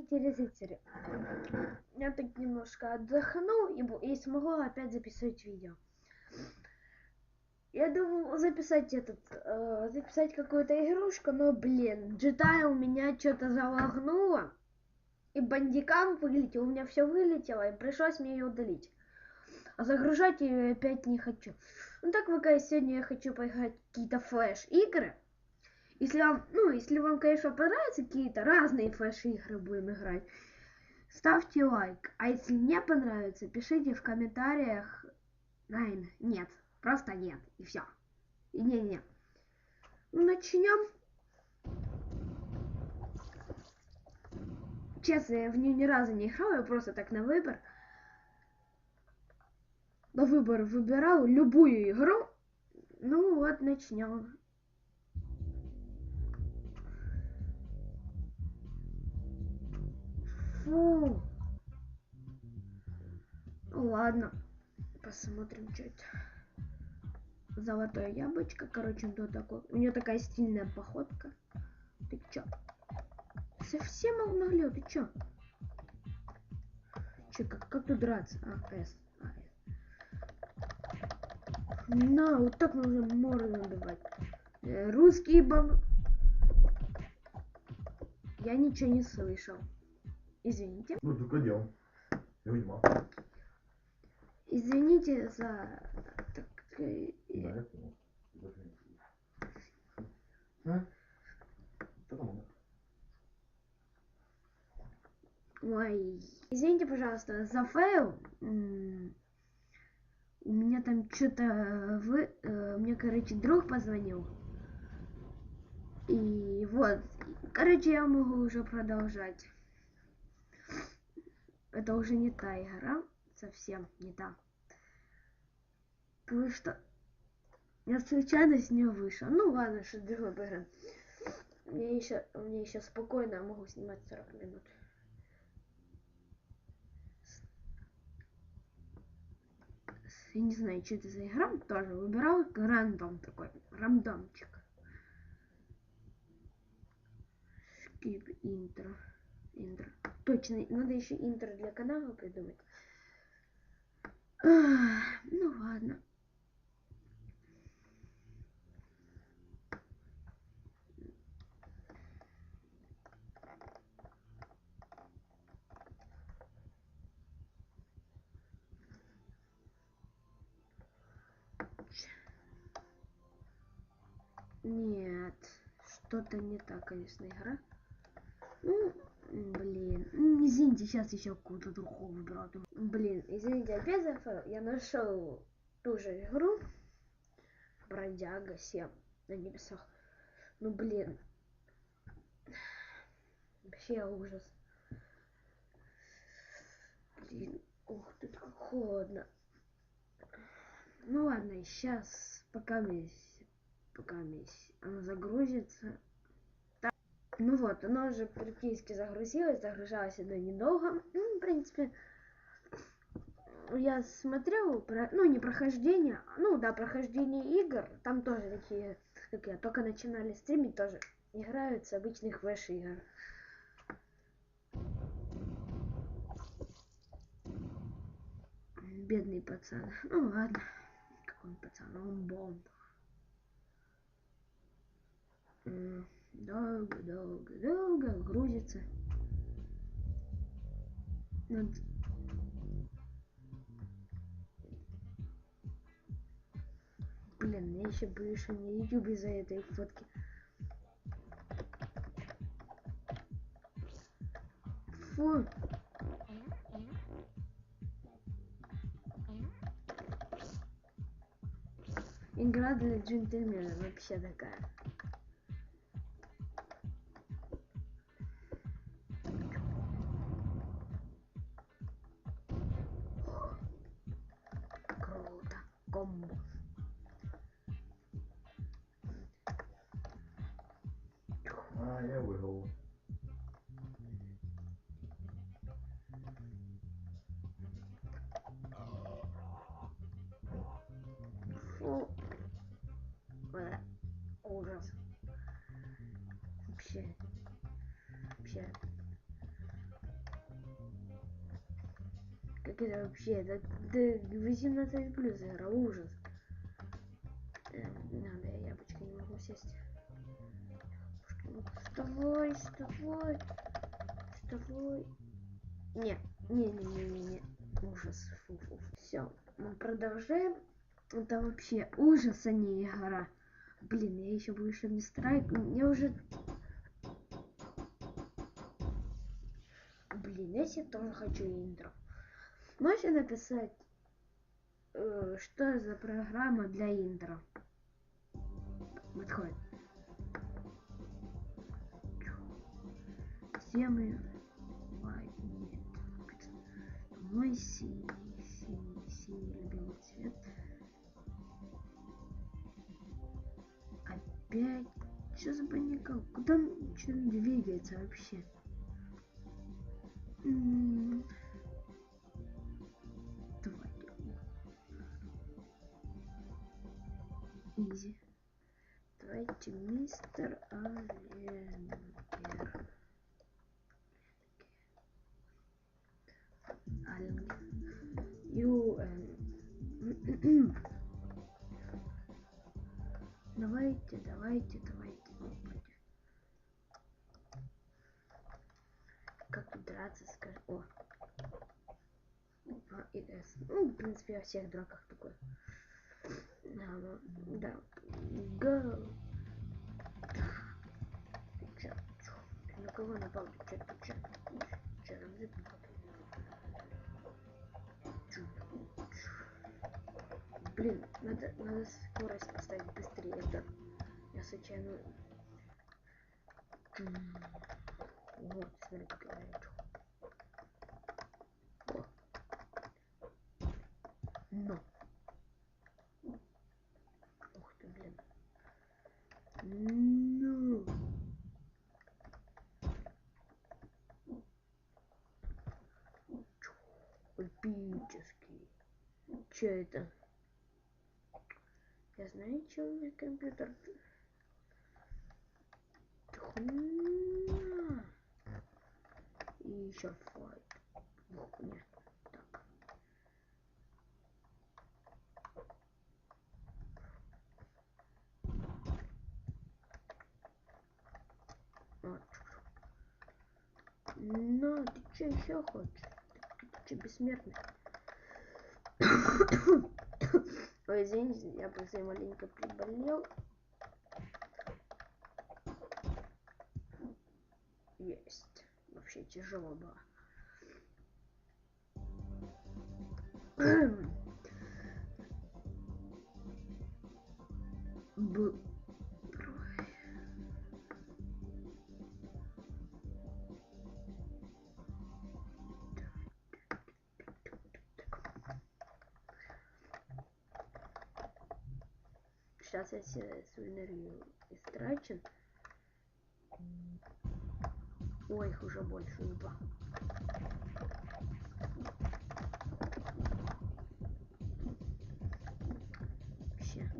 и телезрители. Я так немножко отдохну и, и смогу опять записывать видео. Я думал записать этот, э, записать какую-то игрушку, но, блин, GTA у меня что-то залагнуло. И бандикам вылетел, у меня все вылетело, и пришлось мне ее удалить. А загружать ее опять не хочу. Ну так пока сегодня я хочу поиграть какие-то флеш-игры. Если вам, ну, если вам, конечно, понравятся какие-то разные флеш-игры будем играть, ставьте лайк. А если не понравится, пишите в комментариях. Найн, нет, просто нет, и все. И не-не. Ну, начнем. Честно, я в нее ни разу не играл, я просто так на выбор. На выбор выбирал любую игру. Ну вот, начнем. Фу. Ну ладно. Посмотрим, что это. Золотое яблочко. Короче, он такой. У нее такая стильная походка. Ты чё? Совсем обнаглел, ты чё? Че, как, как тут драться? А, С. А, С. На, вот так нужно морду набивать. Э, русский бом... Я ничего не слышал. Извините. Ну, только дел. Я ведьма. Извините за... Так, э, Да, я понял. Не слышу. А? Ой, извините, пожалуйста, за фейл. У меня там что-то вы, э, мне, короче, друг позвонил. И вот, короче, я могу уже продолжать. Это уже не та игра, совсем не та. Потому что я случайно с нее вышел. Ну ладно, что другой поиграем. Мне еще, мне еще спокойно могу снимать 40 минут. Я не знаю, что это за игра, тоже выбирал рандом такой, рандомчик. Skip интро. Интро. Точно, надо еще интро для канала придумать. Ну ладно. Нет, что-то не так, конечно, игра. Ну, блин, м, извините, сейчас еще какую-то другую выберу. Блин, извините, опять за фейл. Я нашел ту же игру. Бродяга 7 на небесах. Ну, блин. Вообще ужас. Блин, ух, тут как холодно. Ну ладно, сейчас пока весь, пока весь она загрузится. Ну вот, она уже практически загрузилась, загружалась она недолго. Ну, в принципе, я смотрел, про, ну не прохождение, а, ну да, прохождение игр, там тоже такие, как я, только начинали стримить, тоже играют с обычных флеш игр. Бедный пацан. Ну ладно. Какой он пацан? Он бомб. Долго, долго, долго грузится. Над- Блин, я еще что мне YouTube из-за этой фотки. Фу. Игра для джентльмена вообще такая. Ah, я виграв. Фу. Бля, ужас. Вообще. Вообще. Как это вообще? Это, это 18 плюс игра, ужас. Вставай, вставай, вставай. Не, не, не, не, не, не. Ужас. Фу, фу. Все, мы продолжаем. Это вообще ужас, а не игра. Блин, я еще больше не страйк. Мне уже... Блин, я себе тоже хочу интро. Можете написать, э, что за программа для интро? Все мы... Ой, нет. Мой синий, синий, синий любимый цвет. Опять? Что за паника? Куда он что двигается вообще? М, Давайте. Изи. Давайте мистер Оленгер. Давайте, давайте, давайте. Как драться, скажи. О. И С. Ну, в принципе, во всех драках такое. Да, ну, да. Go. На кого напал? Там зип? Чё? Чё? Блин, надо, надо скорость поставить быстрее. Это я случайно... Вот, смотри, как я лечу. Но. Ух ты, блин. Ну. Эпический. Че это? Я знаю, что у меня компьютер. И еще файт. Ох, нет. Так. Вот. Ну, ты что еще хочешь? Ты, ты что, бессмертный? Ой, извините, я просто маленько приболел. Есть. Вообще тяжело было. Б. Сейчас я свою энергию истрачу. Ой, их уже больше, не два. Вообще.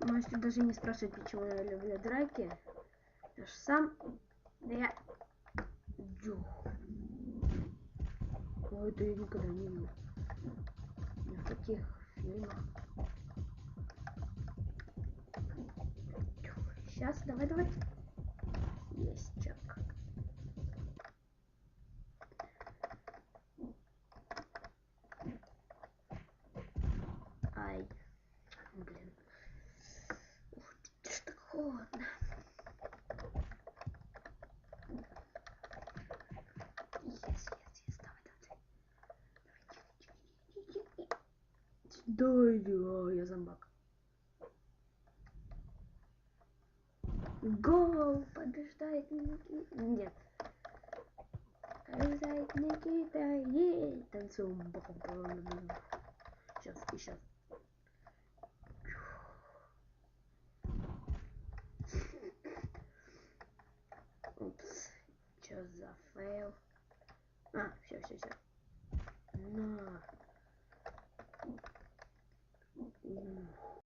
Можете даже не спрашивать, почему я люблю драки. Я ж сам... Да я... Дюх. Ой, это я никогда не видел. Ни в каких фильмах. Сейчас, давай, давай. Есть чак. Ай. Блин. Ух ты, ж так холодно. Yes, yes, yes, давай, давай. Давай, тихо, я зомбак. Гоу, побеждает Никита. Нет. Побеждает Никита. Ей, танцуем. Сейчас, еще. Упс. Что за фейл? А, все, все, все. На.